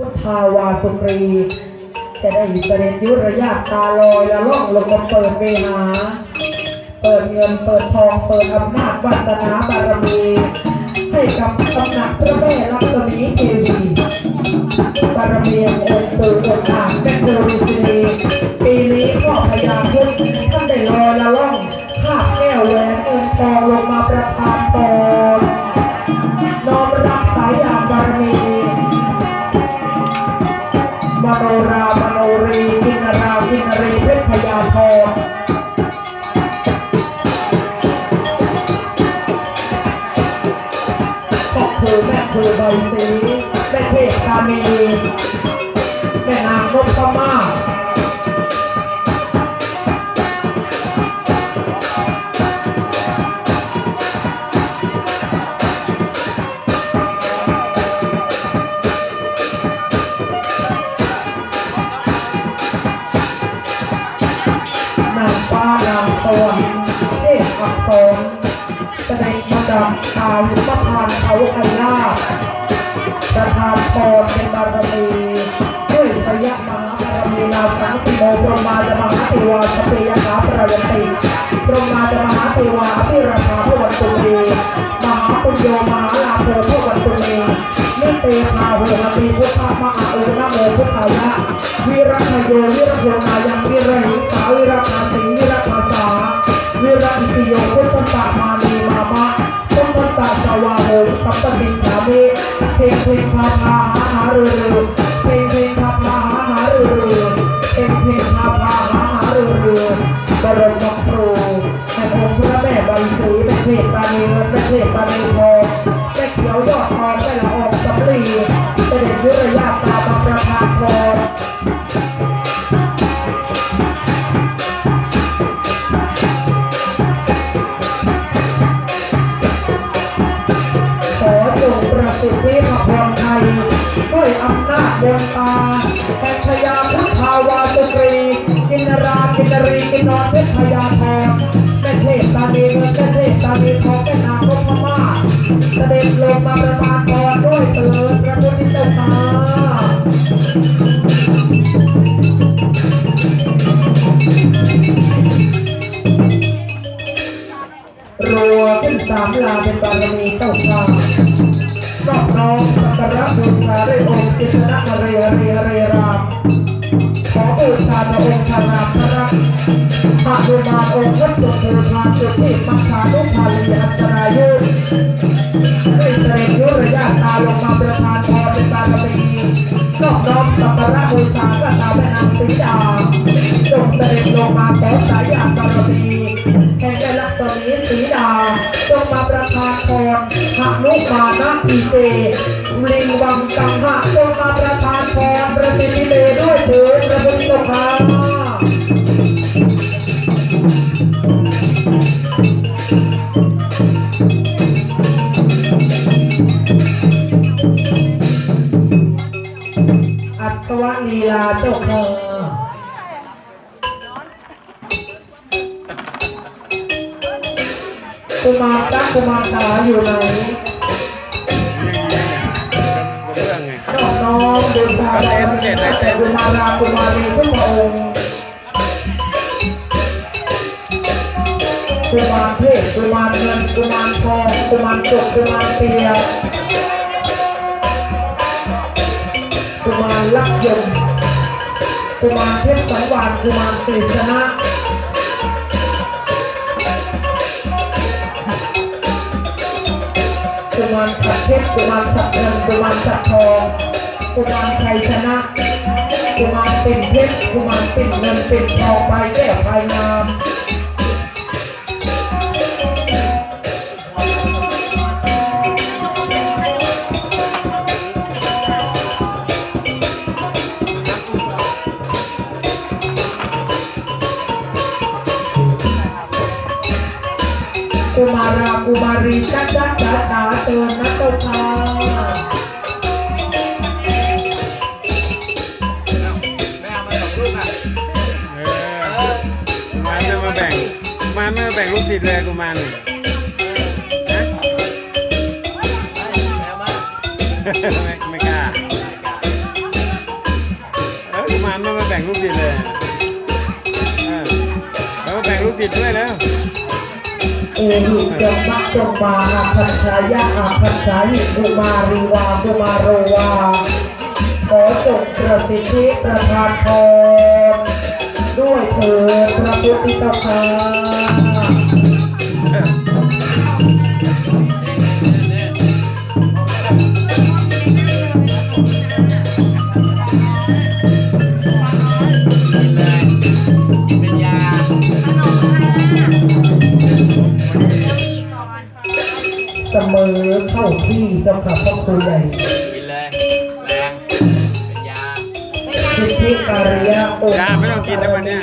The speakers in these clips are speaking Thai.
พุทธาวาสุกรี จะได้เสด็จยุระยะตาลอยและล่องลงมาเปิดเวหา เปิดเงินเปิดทองเปิดอำนาจวาสนาบารมีให้กับตำหนักพระแม่ลักษมีเทวีบารมีองค์ปู่องค์อ่างแม่ครูฤาษีปีนี้ก็พยาพุทธท่านได้ลอยละล่องคาแก้วแหวนเงินทองลงมาประทานพร ยาธรก็คือแม่คือใบสีแม่เทพกาเมีแม่นางนพมา พอักษรเสด็จมาจากตาลุปทานเขาไอลาประทานพรเป็นบารมีด้วยสยามหาบารมีนาสังสิโมปรมาจมหาเทวาสเปยคาปรายติปรมาจมหาเทวาอภิราชาพวันตุเมมหาปุญโยมหาลาโภพวันตุเมนิเตพาโหรติพุทธมหาอุณโมพุทธายะวิรัชโยวิรโยนายังวิรหิสาวิรคาสิงวิรคาสา วิรันติโยพุทธสามานีมามะพุทธสาสวาโหสัมปติสามิเทเพลงพาพาหาหาเรือ รีกินเพชรพญาทองแม่เทพตานีเงินแม่เทพตานีทองแม่นางนพมาเสด็จลงมาประทานพรด้วยเถิดพระพุทธเจ้าค่ะรัวขึ้นสามลาเป็นบารมีเจ้าข้านอบน้อมสักการะบูชาด้วยองค์กิษณะเรเรเรรามขอบูชาพระองค์ธารามพระรัก พระดุมาองค์วัดจุดบูชาจุดที่มังคานุภาลีอัศรายุได้เสด็จยุระยะตาลงมาประทานพรเป็นบารมีนอบน้อมสักการะบูชาพระตาแม่นางสีดาจงเสด็จลงมาขอสายญาติบารมีแห่งแต่ลักษมีสีดาจงมาประทานพรหานุมานะอีเจลิงวังกัง อัศวลีลาเจ้าค่ะกุมารจ้ากุมารสาอยู่ไหนน้องน้องดูชาแดงแต่กุมารากุมารีทุกองค์กุมารเทพกุมารเงินกุมารทองกุมารจุกกุมารเปียารลักยมกุมารเทพสังวานกุมารกฤษณะกุมารสักเทพกุมารสักเงินกุมารสักทองกุมารชัยชนะกุมารปิ่นเพชรกุมารปิ่นเงินปิ่นทองใบแก้วใบงาม มารีจัดจัดจัดตาเตือนนะเจ้าค่ะม่เอามาสองลูกอะเอมารไม่มาแบ่ง มารไม่มาแบ่งลูกศิษย์เลยกุมารนี่ฮะไม่เอามาไม่ไม่กล้าไม่กล้าลูกศิษย์เลยเออแล้วมาแบ่งลูกศิษย์ด้วยแล้ว เอหิจงมักจงมาอาคัชายะอาคัชายิกุมารีวากุมาโรวา ขอจงประสิทธิประทานพรด้วยเถิดพระพุทธเจ้า เข้าที่เจ้าค่ะพ่อครูใหญ่กินเลยแรงเป็นยา สิทธิการิยะองค์จ้าไม่ต้องกินนะวันเนี้ย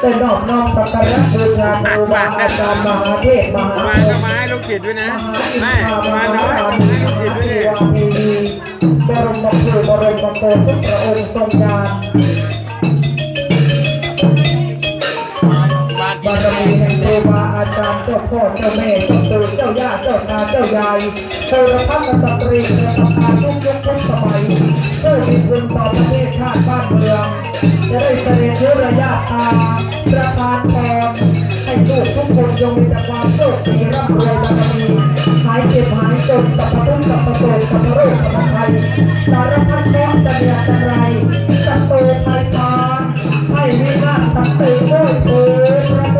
ได้นดอบน้อมสักการะบูชาครูบาอาจารย์มหาเทพมหาระมาณก็มาให้ลูกศิษย์ด้วยนะ ไม่มาณน้มาให้ลูกศิษย์ด้วยดิวามีบรมครูบรมโกศทุกพระองค์ทรงญานบารมีแห่งครูบาอาจารย์เจ้าพ่อเจ้าแม่เจ้าตู่ จ้าย่าเจ้าตาเจ้ายายโทรพัฒน์สตรีเรือตำนานทุกยุคทุกสมัยผู้มีคุณต่อประเทศชาติบ้านเมือง จะได้เสด็จเชื้อระยะตางประทานพรให้ลูกทุกคนจงมีแต่ความโชคดีร่ำรวยบารมีหายเจ็บหายจนสัพพะทุกข์สัพพะโศกสัพพะโรคสัพพะภัยสารพัดเคราะห์จะมีอันตรสัตว์โตภัยพาให้วินาศตัดตื่นด้วยเถิดพระ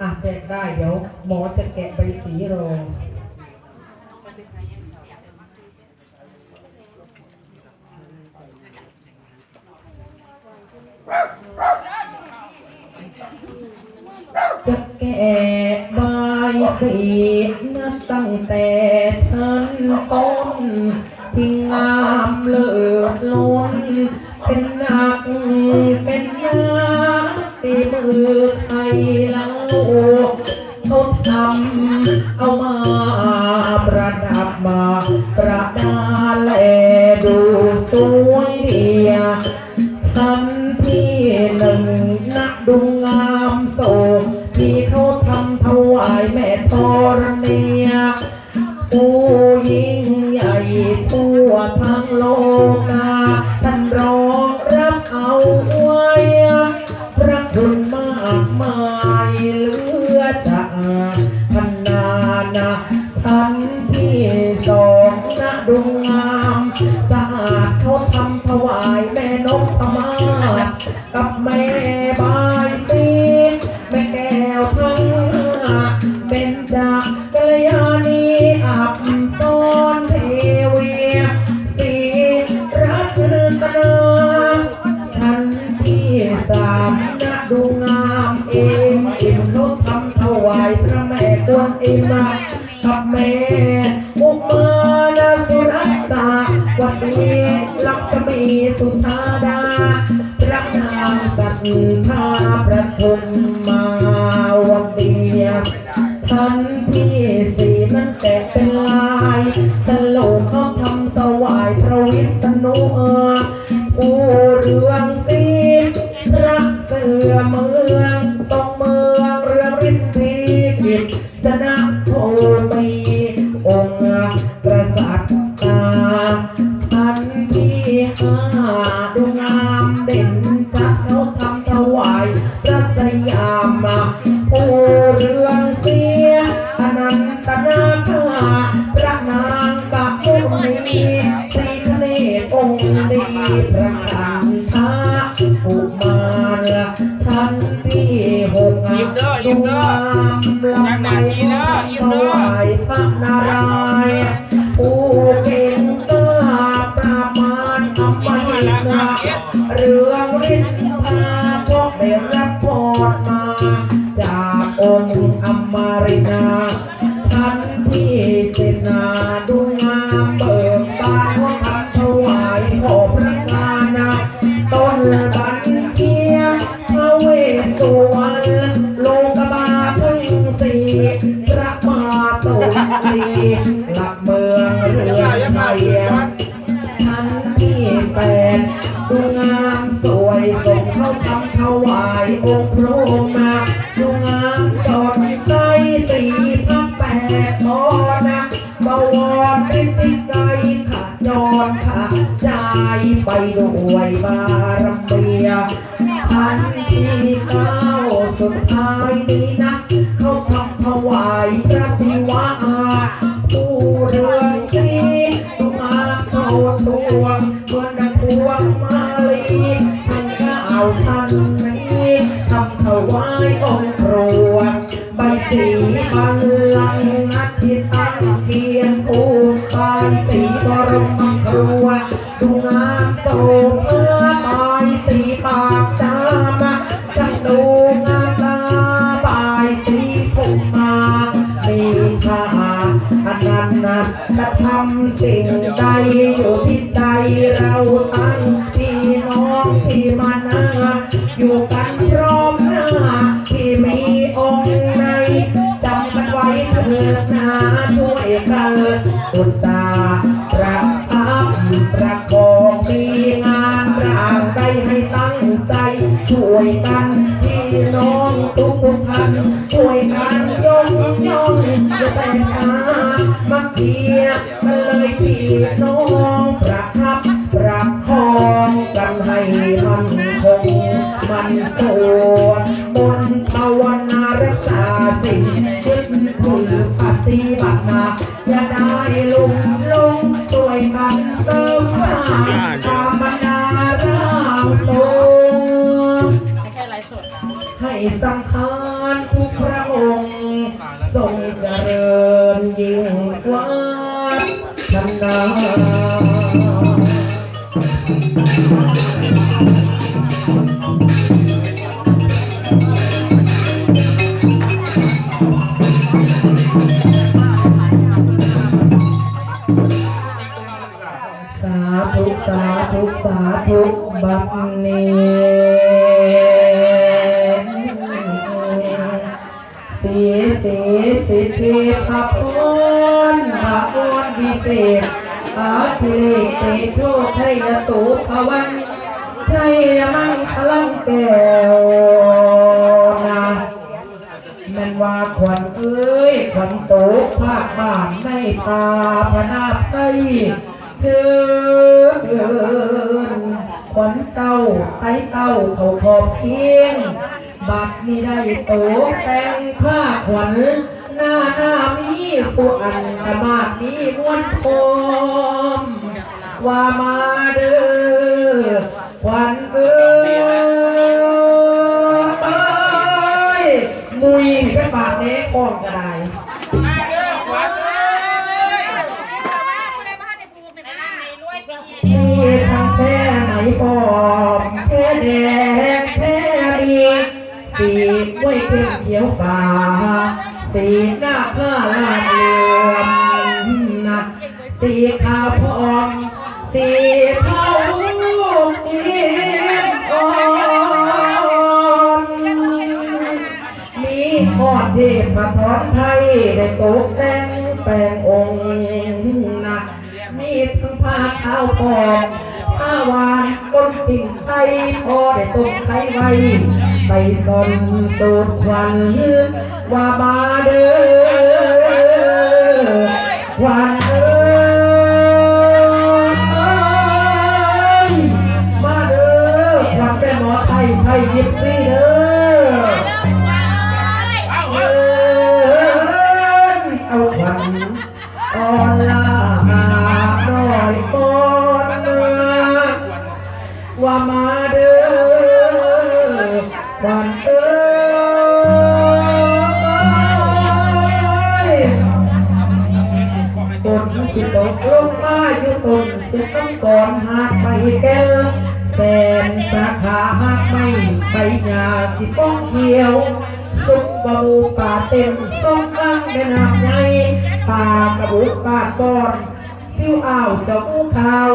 อาจจะแจกได้เดี๋ยวหมอจะแกะใบสีรอง เขาทำเอามา งามสะอาดเขาทำถวายแม่นกพมากับแม่ นางสัตธาประทุม นที่เก้าสุดท้ายนี้นะเขาทำถวายพระศิวะผู้เรืองสีตุมาเข้าตัวเมือนดังพวงมาลีท่านก้าวทั อันนั้นนะจะทำสิ่งใดอยู่ที่ใจเราตั้งพี่น้องที่มานาอยู่กันพร้อมหน้าที่มีองค์ในจำกันไว้เถิดนาช่วยกันอุตสาห์ประทับประคองมีงานร่างใดให้ตั้งใจ ช่วยกันพี่น้องทุกท่านช่วยกันยงย่องอย่าแต่ช้า เกียร์ ลังแก้วนะแม่นว่าขวัญเอ้ยขวัญโตกภาคบ้านในตาพนาไทยเธอเอินขวัญเต้าไตเต้าเขาขอบเพียงบัดนี้ได้โตกแต่งผ้าขวัญหน้าหน้ามีสุอันกมาดมีนวลโคมว่ามาเด้อ ขวัญเอ้ยมุยไปปากเน้คอนกระไดมี พอได้ตกไขไว้ไปสนสูดควันว่ามาเด้อว่า นสิตกลงมาอยู่ตนสิต้องก่อนหากไปแก้วแสนสาขาหากไม่ไปหยาสิป้องเขียว สุกบาบูป่าเต็มส้มกลางแม่น้ำใหญ่ป่ากระบุป่าดบอนซิวอ่าวเจ้าอู้ขาว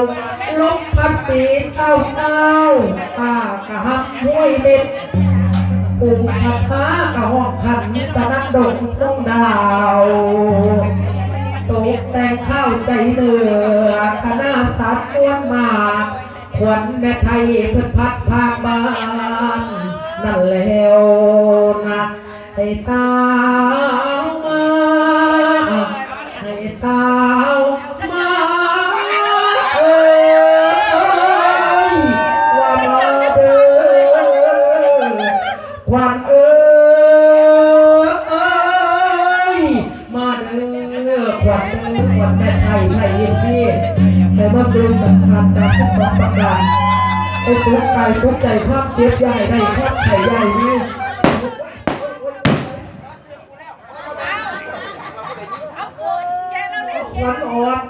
ลบพัดปีเต้าเต้าป่ากระหักห้วยเบ็ดปูผัดฟ้ากระหอกขันสนักดงลงดาว ตกแต่งข้าวใจเดือคณะสัตว์ม้วนมากควัญแม่ไทยพึ่งพัดพาบ้านนั่นแล้วนะไอ้ตาายทุกใจความเจ็บใหญ่ได้ความไข่ใหญ่นี่วันออก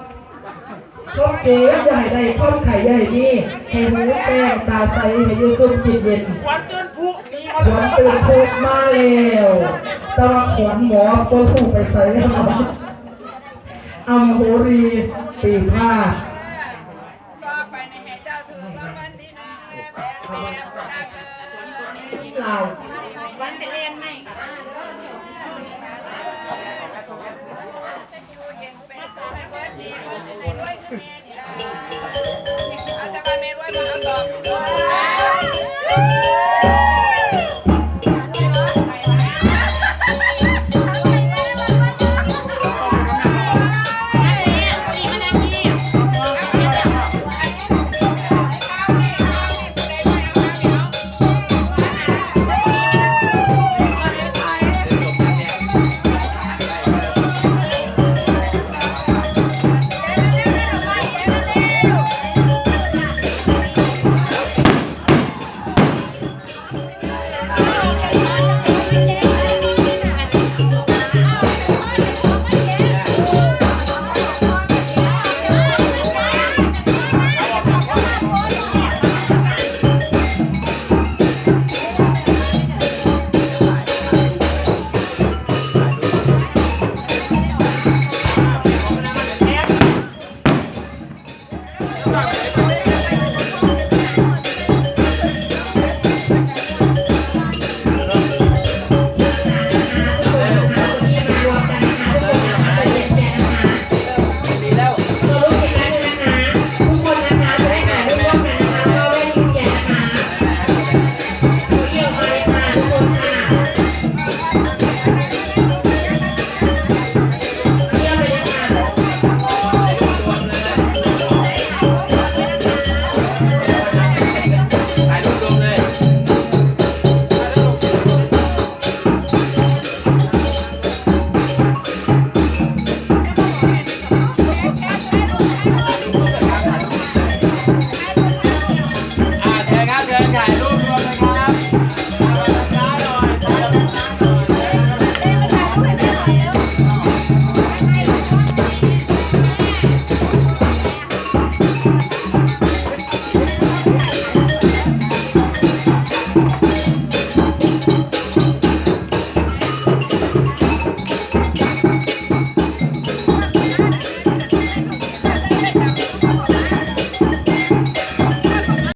ความเจ็บใหญ่ได้ความไข่ใหญ่นี่ให้หูแก้มตาใสให้อยูซุ่มจิตเย็นวันตื่นผู้มีขวัญตื่นพุกมาแล้วแต่ว่าขวัญหมอตัวสู้ไปใส่แล้วอัมโหรีปีพา กิ